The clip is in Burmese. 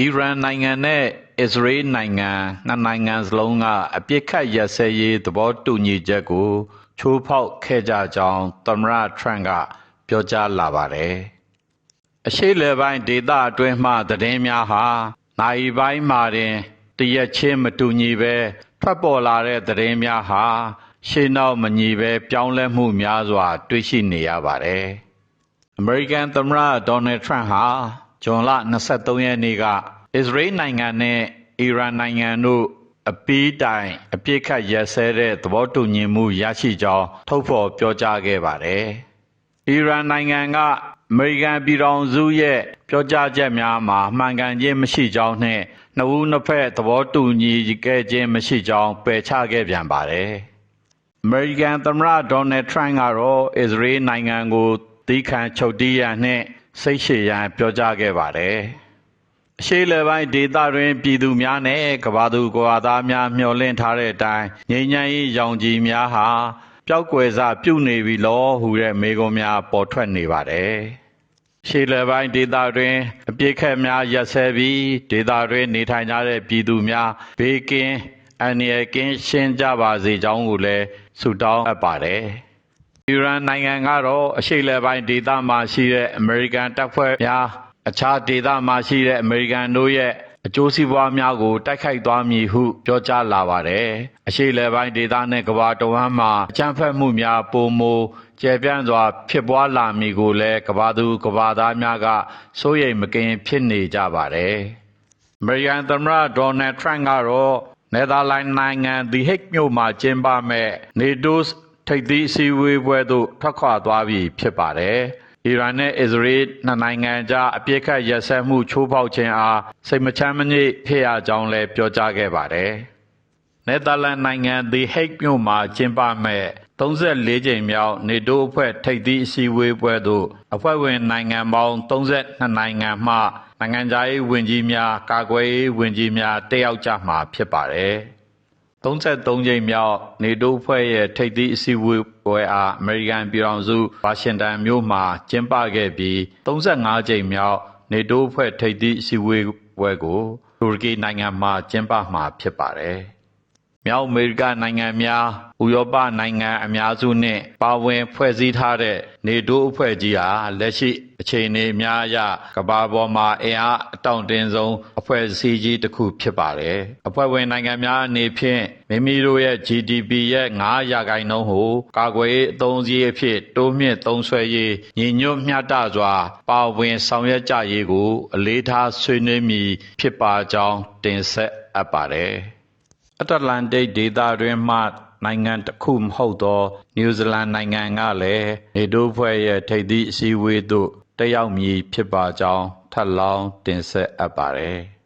အီရန်နိုင်ငံနဲ့အစ္စရေးနိုင်ငံနှစ်နိုင်ငံစလုံးကအပြစ်ခတ်ရပ်စဲရေးသဘောတူညီချက်ကို ချိုးဖောက်ခဲ့ကြကြောင်းသမ္မတထရန့်က ပြောကြားလာပါတယ်။အရှိလေပိုင်းဒေသအတွင်းမှသတင်းများဟာနိုင်ပိုင်းမှာတင်တရက်ချင်းမတူညီပဲထွက်ပေါ်လာတဲ့သတင်းများဟာရှေ့နောက်မညီပဲပြောင်းလဲမှုများစွာ တွေ့ရှိနေရပါတယ်။အမေရိကန်သမ္မတဒေါ်နယ်ထရန့်ဟာ ဇွန်လ23ရက်နေ့ကအစ္စရေးနိုင်ငံနဲ့အီရန်နိုင်ငံတို့အပီးတိုင်အပြစ်ခတ်ရက်စဲတဲ့သဘောတူညီမှုရရှိကြောင်းထုတ်ဖော်ပြောကြားခဲ့ပါတယ်။အီရန်နိုင်ငံကအမေရိကန်ပြည်ထောင်စုရဲ့ပြောကြားချက်များမှာမှန်ကန်ခြင်းမရှိကြောင်းနဲ့နှစ်ဦးနှစ်ဖက်သဘောတူညီခဲ့ခြင်းမရှိကြောင်းပယ်ချခဲ့ပြန်ပါတယ်။အမေရိကန်သမ္မတဒေါ်နယ်ထရန့်ကတော့အစ္စရေးနိုင်ငံကိုသီးခံချုပ်တီးရန်နှင့် စိတ်ရှည်ရန်ပြောကြားခဲ့ပါတယ်။အရှိလေပိုင်းဒေသတွင် ပြည်သူများနဲ့ကဘာသူကဘာသားများမျှော်လင့်ထားတဲ့အတိုင်းငြိမ်းချမ်းရေးရောင်ကြီးများဟာပျောက်ကွယ်စပြုနေပြီလောဟူတဲ့မေကွန်များပေါ်ထွက်နေပါတယ်။ရှေ့လေပိုင်းဒေသတွင်အပြစ်ခတ်များရက်စဲပြီးဒေသတွင်နေထိုင်ကြတဲ့ပြည်သူများဘေးကင်းအန္တရာယ်ကင်းရှင်းကြပါစေကြောင်းကိုလည်းဆုတောင်းအပ်ပါတယ်။ အီရန်နိုင်ငံကတော့အရှိလေပိုင်းဒေသမှာရှိတဲ့အမေရိကန်တပ်ဖွဲ့များအခြားဒေသမှာရှိတဲ့အမေရိကန်တို့ရဲ့အကျိုးစီးပွားများကိုတိုက်ခိုက်သွားမည်ဟုပြောကြားလာပါတယ်။အရှိလေပိုင်းဒေသနဲ့ကမ္ဘာတဝန်းမှာအကြမ်းဖက်မှုများပုံမူကျယ်ပြန့်စွာ ဖြစ်ပွားလာမည်ကိုလည်းကမ္ဘာသူကမ္ဘာသားများကစိုးရိမ်မကင်းဖြစ်နေကြပါတယ်။အမေရိကန်သမ္မတဒေါ်နယ်ထရန့်ကတော့နယ်သာလန်နိုင်ငံ The Hague မြို့မှာကျင်းပမဲ့ NATO ထိပ်သီးအစည်းအဝေးပွဲသို့ထွက်ခွာသွားပြီဖြစ်ပါတယ်။အီရန်နဲ့အစ္စရေးနှစ်နိုင်ငံကြားအပြစ်ခတ်ရက်စက်မှုချိုးဖောက်ခြင်းအားစိတ်မချမ်းမငြိဖြစ်ရကြောင်းလည်းပြောကြားခဲ့ပါတယ်။နယ်သာလန်နိုင်ငံ The Hague မြို့မှာကျင်းပမဲ့34ကြိမ်မြောက်နေတိုးအဖွဲ့ထိပ်သီးအစည်းအဝေးပွဲသို့အဖွဲ့ဝင်နိုင်ငံပေါင်း32နိုင်ငံမှနိုင်ငံခြားရေးဝန်ကြီးများကာကွယ်ရေးဝန်ကြီးများတက်ရောက်ကြမှာဖြစ်ပါတယ်။ 33ကြိမ်မြောက်နေတိုးအဖွဲ့ရဲ့ထိပ်သီးအစည်းအဝေးပွဲအားအမေရိကန်ပြည်ထောင်စုဝါရှင်တန်မြို့မှာကျင်းပခဲ့ပြီး35ကြိမ်မြောက်နေတိုးအဖွဲ့ထိပ်သီးအစည်းအဝေးပွဲကိုတူရကီနိုင်ငံမှာကျင်းပမှာဖြစ်ပါတယ်။ မြောက်အမေရိကနိုင်ငံများဥရောပနိုင်ငံအများစုနှင့်ပါဝင်ဖွဲ့စည်းထားတဲ့နေတိုးအဖွဲ့ကြီးဟာလက်ရှိအခြေအနေများအရကမ္ဘာပေါ်မှာအင်အားအတောင့်တင်းဆုံးအဖွဲ့အစည်းကြီးတစ်ခုဖြစ်ပါတယ်။အဖွဲ့ဝင်နိုင်ငံများအနေဖြင့်မိမိတို့ရဲ့ GDP ရဲ့9ရာခိုင်နှုန်းကိုကာကွယ်ရေးအသုံးစည်းအဖြစ်တိုးမြင့်သုံးစွဲရေးညီညွတ်မျှတစွာ ပါဝင်ဆောင်ရွက်ကြရေးကို အလေးထားဆွေးနွေးမည်ဖြစ်ပါကြောင်းတင်ဆက်အပ်ပါတယ်။ အတ္တလန္တိတ်ဒေသတွင်းမှနိုင်ငံတစ်ခုမဟုတ်သောနယူးဇီလန်နိုင်ငံကလည်းနေတိုးဖွဲ့ရဲ့ထိပ်သီးအစည်းအဝေးသို့တက်ရောက်မည်ဖြစ်ပါကြောင်းထပ်လောင်းတင်ဆက်အပ်ပါတယ်။